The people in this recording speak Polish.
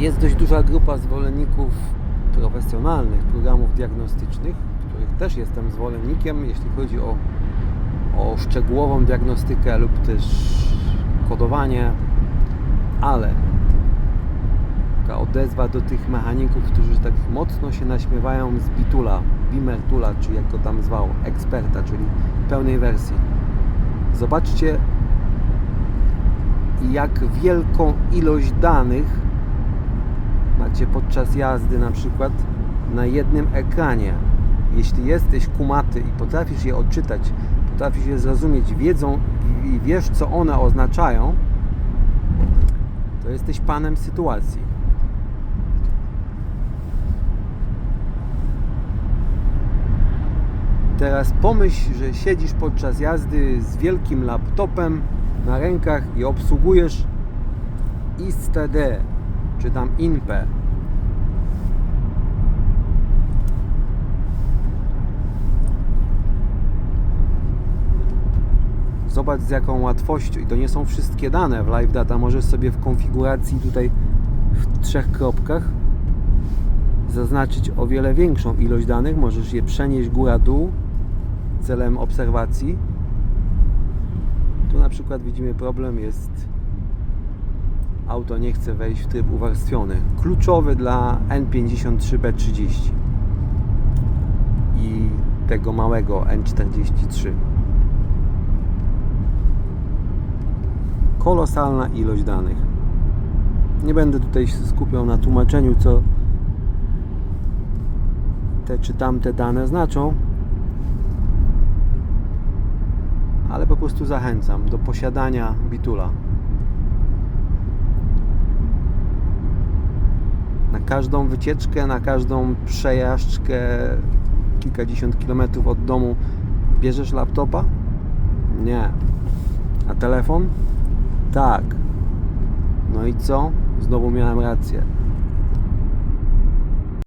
Jest dość duża grupa zwolenników profesjonalnych programów diagnostycznych, których też jestem zwolennikiem, jeśli chodzi o, o szczegółową diagnostykę lub też kodowanie, ale taka odezwa do tych mechaników, którzy tak mocno się naśmiewają z Bitula, Bimertula, czy jak go tam zwał, eksperta, czyli pełnej wersji. Zobaczcie, jak wielką ilość danych macie podczas jazdy na przykład na jednym ekranie. Jeśli jesteś kumaty i potrafisz je odczytać, potrafisz je zrozumieć, wiedzą i wiesz, co one oznaczają, to jesteś panem sytuacji. Teraz pomyśl, że siedzisz podczas jazdy z wielkim laptopem na rękach i obsługujesz ISTD czy tam INPE. Zobacz z jaką łatwością i to nie są wszystkie dane w Live Data. Możesz sobie w konfiguracji tutaj w trzech kropkach zaznaczyć o wiele większą ilość danych. Możesz je przenieść góra-dół celem obserwacji. Tu na przykład widzimy problem jest auto nie chce wejść w tryb uwarstwiony. Kluczowy dla N53B30 i tego małego N43. Kolosalna ilość danych. Nie będę tutaj skupiał na tłumaczeniu, co te czy tamte dane znaczą, ale po prostu zachęcam do posiadania Bitula. Na każdą wycieczkę, na każdą przejażdżkę kilkadziesiąt kilometrów od domu bierzesz laptopa? Nie. A telefon? Tak. No i co? Znowu miałem rację.